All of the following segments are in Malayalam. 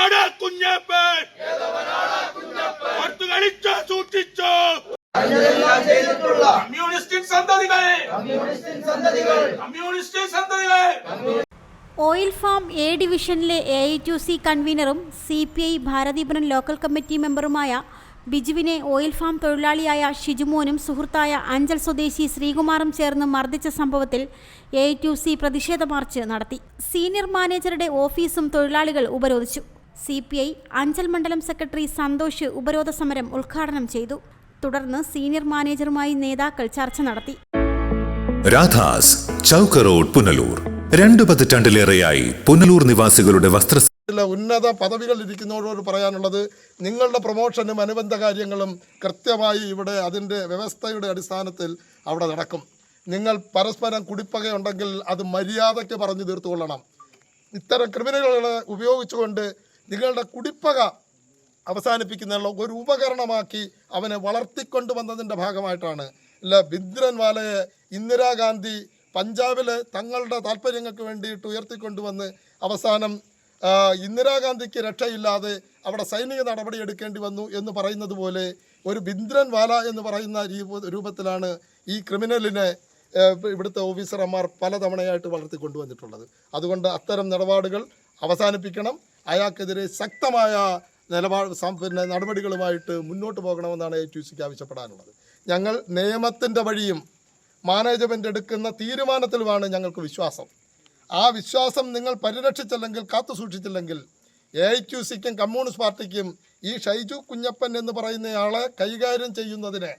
ഏതവനാണ് കുഞ്ഞപ്പൻ. ഓർത്തു കളിച്ചോ സൂക്ഷിച്ചോ communist communist oil farm A ഡിവിഷനിലെ A I to C കൺവീനറും C P I Bharathipuram local committee മെമ്പറുമായ ബിജുവിനെ ഓയിൽ ഫാം തൊഴിലാളിയായ ഷിജുമോനും സുഹൃത്തായ അഞ്ചൽ സ്വദേശി ശ്രീകുമാറും ചേർന്ന് മർദ്ദിച്ച സംഭവത്തിൽ എ ടു പ്രതിഷേധ മാർച്ച് നടത്തി. സീനിയർ മാനേജറുടെ ഓഫീസും തൊഴിലാളികൾ ഉപരോധിച്ചു. സി പി ഐ അഞ്ചൽ മണ്ഡലം സെക്രട്ടറി സന്തോഷ് ഉപരോധ സമരം ഉദ്ഘാടനം ചെയ്തു. തുടർന്ന് സീനിയർ മാനേജറുമായി നേതാക്കൾ ചർച്ച നടത്തി. രാധാസ് ചൗക്ക റോഡ് പുനലൂർ. രണ്ടു പതിറ്റാണ്ടിലേറെയായി പുനലൂർ നിവാസികളുടെ വസ്ത്ര ഉന്നത പദവികൾ ഇരിക്കുന്നവരോട് പറയാനുള്ളത് നിങ്ങളുടെ പ്രൊമോഷനും അനുബന്ധ കാര്യങ്ങളും കൃത്യമായി ഇവിടെ അതിന്റെ വ്യവസ്ഥയുടെ അടിസ്ഥാനത്തിൽ അവിടെ നടക്കും. നിങ്ങൾ പരസ്പരം കുടിപ്പകയുണ്ടെങ്കിൽ അത് മര്യാദയ്ക്ക് പറഞ്ഞു തീർത്തുകൊള്ളണം. ഇത്തരം ക്രിമിനലുകളെ ഉപയോഗിച്ചുകൊണ്ട് നിങ്ങളുടെ കുടിപ്പക അവസാനിപ്പിക്കുന്നതിനുള്ള ഒരു ഉപകരണമാക്കി അവനെ വളർത്തിക്കൊണ്ടുവന്നതിന്റെ ഭാഗമായിട്ടാണ്. ഇല്ല ബിന്ദ്രൻവാലയെ ഇന്ദിരാഗാന്ധി പഞ്ചാബിലെ തങ്ങളുടെ താല്പര്യങ്ങൾക്ക് വേണ്ടിയിട്ട് ഉയർത്തിക്കൊണ്ടുവന്ന് അവസാനം ഇന്ദിരാഗാന്ധിക്ക് രക്ഷയില്ലാതെ അവിടെ സൈനിക നടപടി എടുക്കേണ്ടി വന്നു എന്ന് പറയുന്നത് പോലെ ഒരു ബിന്ദ്രൻ വാല എന്ന് പറയുന്ന രൂപത്തിലാണ് ഈ ക്രിമിനലിനെ ഇവിടുത്തെ ഓഫീസർമാർ പലതവണയായിട്ട് വളർത്തിക്കൊണ്ടുവന്നിട്ടുള്ളത് അതുകൊണ്ട് അത്തരം നിലപാടുകൾ അവസാനിപ്പിക്കണം. അയാൾക്കെതിരെ ശക്തമായ നിലപാട് പിന്നെ നടപടികളുമായിട്ട് മുന്നോട്ട് പോകണമെന്നാണ് എ ടി സിക്ക് ആവശ്യപ്പെടാനുള്ളത്. ഞങ്ങൾ നിയമത്തിന്റെ വഴിയും മാനേജ്മെന്റ് എടുക്കുന്ന തീരുമാനത്തിലുമാണ് ഞങ്ങൾക്ക് വിശ്വാസം. ആ വിശ്വാസം നിങ്ങൾ പരിരക്ഷിച്ചില്ലെങ്കിൽ കാത്തു സൂക്ഷിച്ചില്ലെങ്കിൽ എ ഐ ക്യു സിക്കും കമ്മ്യൂണിസ്റ്റ് പാർട്ടിക്കും ഈ ഷൈജു കുഞ്ഞപ്പൻ എന്ന് പറയുന്നയാളെ കൈകാര്യം ചെയ്യുന്നതിന്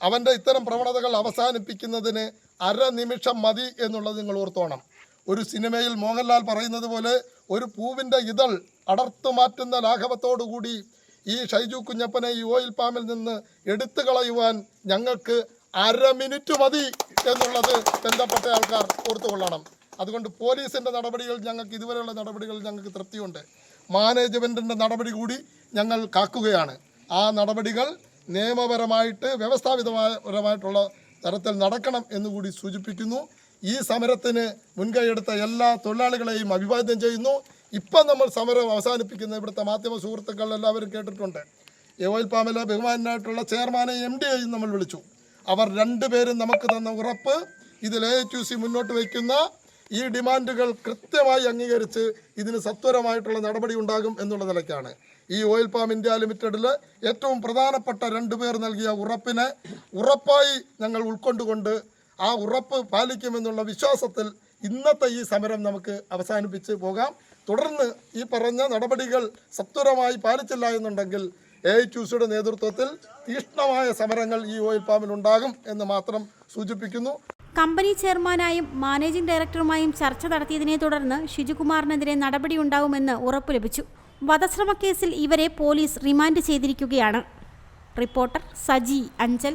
അവന്റെ ഇത്തരം പ്രവണതകൾ അവസാനിപ്പിക്കുന്നതിന് അര നിമിഷം മതി എന്നുള്ളത് നിങ്ങൾ ഓർത്തോണം. ഒരു സിനിമയിൽ മോഹൻലാൽ പറയുന്നത് പോലെ ഒരു പൂവിന്റെ ഇതൾ അടർത്തു മാറ്റുന്ന ലാഘവത്തോടുകൂടി ഈ ഷൈജു കുഞ്ഞപ്പനെ ഈ ഓയിൽ പാമിൽ നിന്ന് എടുത്തു കളയുവാൻ ഞങ്ങൾക്ക് അര മിനിറ്റ് മതി എന്നുള്ളത് ബന്ധപ്പെട്ട ആൾക്കാർ ഓർത്തുകൊള്ളണം. അതുകൊണ്ട് പോലീസിന്റെ നടപടികൾ ഞങ്ങൾക്ക് ഇതുവരെയുള്ള നടപടികൾ ഞങ്ങൾക്ക് തൃപ്തിയുണ്ട്. മാനേജ്മെന്റിന്റെ നടപടി കൂടി ഞങ്ങൾ കാക്കുകയാണ്. ആ നടപടികൾ നിയമപരമായിട്ട് വ്യവസ്ഥാപിതപരമായിട്ടുള്ള തരത്തിൽ നടക്കണം എന്നുകൂടി സൂചിപ്പിക്കുന്നു. ഈ സമരത്തിന് മുൻകൈയെടുത്ത എല്ലാ തൊഴിലാളികളെയും അഭിവാദ്യം ചെയ്യുന്നു. ഇപ്പം നമ്മൾ സമരം അവസാനിപ്പിക്കുന്ന ഇവിടുത്തെ മാധ്യമ സുഹൃത്തുക്കൾ എല്ലാവരും കേട്ടിട്ടുണ്ട്. ഓയിൽ പാമിലെ ബഹുമാനായിട്ടുള്ള ചെയർമാനെ എം ഡി ഐയും നമ്മൾ വിളിച്ചു. അവർ രണ്ടുപേരും നമുക്ക് തന്ന ഉറപ്പ് ഇതിൽ എ ടു സി മുന്നോട്ട് വയ്ക്കുന്ന ഈ ഡിമാൻഡുകൾ കൃത്യമായി അംഗീകരിച്ച് ഇതിന് സത്വരമായിട്ടുള്ള നടപടി ഉണ്ടാകും എന്നുള്ള നിലയ്ക്കാണ്. ഈ ഓയിൽ പാം ഇന്ത്യ ലിമിറ്റഡിൽ ഏറ്റവും പ്രധാനപ്പെട്ട രണ്ടുപേർ നൽകിയ ഉറപ്പിനെ ഉറപ്പായി ഞങ്ങൾ ഉൾക്കൊണ്ടുകൊണ്ട് ആ ഉറപ്പ് പാലിക്കുമെന്നുള്ള വിശ്വാസത്തിൽ ഇന്നത്തെ ഈ സമരം നമുക്ക് അവസാനിപ്പിച്ച് പോകാം. തുടർന്ന് ഈ പറഞ്ഞ നടപടികൾ സത്വരമായി പാലിച്ചില്ല എന്നുണ്ടെങ്കിൽ എ ഐ ക്യൂസിയുടെ നേതൃത്വത്തിൽ തീക്ഷ്ണമായ സമരങ്ങൾ ഈ ഓയിൽ പാമിൽ ഉണ്ടാകും എന്ന് മാത്രം സൂചിപ്പിക്കുന്നു. കമ്പനി ചെയർമാനായും മാനേജിംഗ് ഡയറക്ടറുമായും ചർച്ച നടത്തിയതിനെ തുടർന്ന് ഷിജുകുമാറിനെതിരെ നടപടിയുണ്ടാവുമെന്ന് ഉറപ്പു ലഭിച്ചു. വധശ്രമക്കേസിൽ ഇവരെ പോലീസ് റിമാൻഡ് ചെയ്തിരിക്കുകയാണ്. റിപ്പോർട്ടർ സജി അഞ്ചൽ.